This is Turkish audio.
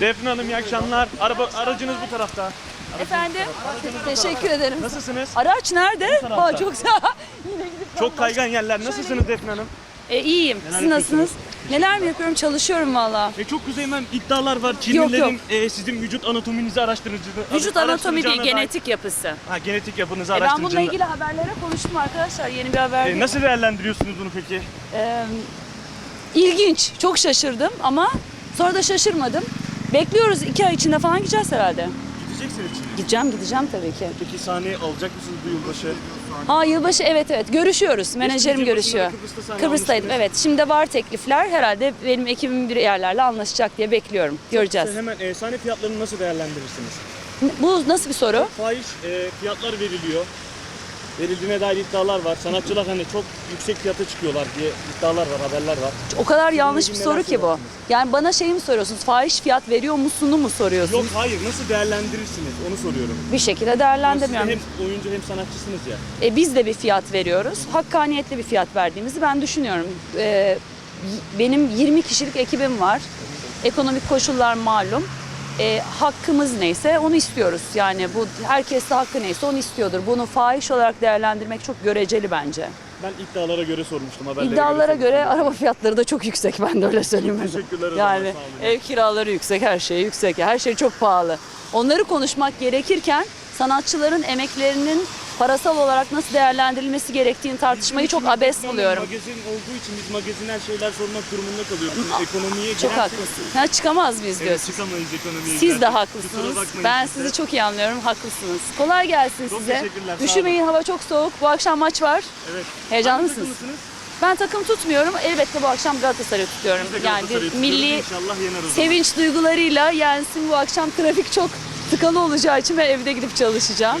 Defne Hanım iyi akşamlar. Araba aracınız bu tarafta. Efendim? Teşekkür ederim. Nasılsınız? Araç nerede? tarafta. Aa, çok sağ Yine gidip Çok kaygan yerler. Nasılsınız Defne Hanım? E, iyiyim. Siz nasılsınız? Neler mi yapıyorum? Çalışıyorum valla. E çok güzel hemen iddialar var. Çinlilerin yok. e, sizin vücut anatominizi araştırıcı. Vücut anatomi değil, genetik yapısı. Ha genetik yapınızı E, ben bununla ilgili haberlere konuştum arkadaşlar. Yeni bir haber E, değil. nasıl değerlendiriyorsunuz bunu peki? Ee, ilginç. Çok şaşırdım ama sonra da şaşırmadım. Bekliyoruz. iki ay içinde falan gideceğiz herhalde. Gideceksiniz Çin'e. Gideceğim, gideceğim tabii ki. Peki sahneye alacak mısınız bu yılbaşı? Ha yılbaşı evet evet görüşüyoruz. Menajerim görüşüyor. Kıbrıs'ta sahne Kıbrıs'taydım almıştınız. evet. Şimdi var teklifler. Herhalde benim ekibim bir yerlerle anlaşacak diye bekliyorum. Göreceğiz. Siz hemen e, sahne fiyatlarını nasıl değerlendirirsiniz? Bu nasıl bir soru? Fahiş e, fiyatlar veriliyor. Verildiğine dair iddialar var. Sanatçılar hani çok yüksek fiyata çıkıyorlar diye iddialar var, haberler var. O kadar yanlış bir soru ki bu. Yani bana şey mi soruyorsunuz? Fahiş fiyat veriyor musunu mu soruyorsunuz? Yok hayır nasıl değerlendirirsiniz onu soruyorum. Bir şekilde Siz de değerlendirmiyorum. hem oyuncu hem sanatçısınız ya. E, biz de bir fiyat veriyoruz. Hakkaniyetli bir fiyat verdiğimizi ben düşünüyorum. E, benim 20 kişilik ekibim var. Ekonomik koşullar malum. E, hakkımız neyse onu istiyoruz. Yani bu herkes de hakkı neyse onu istiyordur. Bunu fahiş olarak değerlendirmek çok göreceli bence. Ben iddialara göre sormuştum haberlere İddialara göre sormuştum. araba fiyatları da çok yüksek ben de öyle söyleyeyim. Teşekkürler Yani ev kiraları yüksek, her şey yüksek. Her şey çok pahalı. Onları konuşmak gerekirken sanatçıların emeklerinin parasal olarak nasıl değerlendirilmesi gerektiğini tartışmayı çok abes buluyorum. Magazin olduğu için biz magazinel şeyler sormak durumunda kalıyoruz. Ekonomiye Çok haklısın. Ha, çıkamaz biz Evet, diyorsun. çıkamayız ekonomiye Siz de. Kusura haklısınız. bakmayın Ben siz de. sizi çok iyi anlıyorum. Haklısınız. Kolay gelsin Çok size. teşekkürler, sağ Üşümeyin hava çok soğuk. Bu akşam maç var. Evet. Heyecanlı Hangi mısınız? takımlısınız? Ben takım tutmuyorum. Elbette bu akşam Galatasaray'ı tutuyorum. Biz de Yani Galatasaray'ı bir tutuyoruz. milli İnşallah yener o zaman. sevinç duygularıyla yensin bu akşam trafik çok tıkalı olacağı için ben evde gidip çalışacağım.